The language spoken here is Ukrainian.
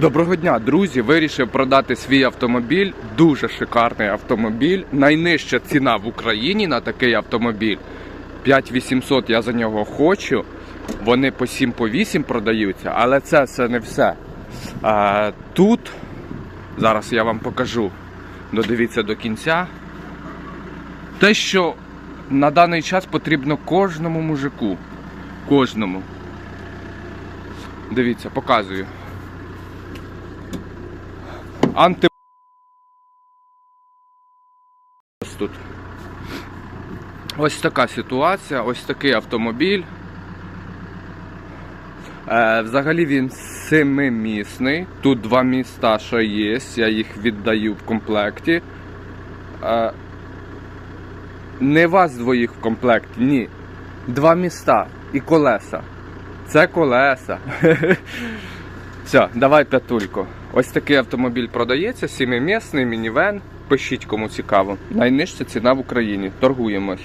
Доброго дня, друзі! Вирішив продати свій автомобіль. Дуже шикарний автомобіль. Найнижча ціна в Україні на такий автомобіль. 5800 я за нього хочу. Вони по 7 по 8 продаються, але це все не все. А, тут зараз я вам покажу. Додивіться до кінця. Те, що на даний час потрібно кожному мужику. Кожному. Дивіться, показую. Анти... Тут. Ось така ситуація, ось такий автомобіль. Е, взагалі він семимісний. Тут два міста, що є, я їх віддаю в комплекті. Е, не вас двоїх в комплекті, ні. Два міста і колеса. Це колеса. Все, давай п'ятульку. Ось такий автомобіль продається, сімимісний мінівен. Пишіть кому цікаво. Найнижча ціна в Україні. Торгуємось.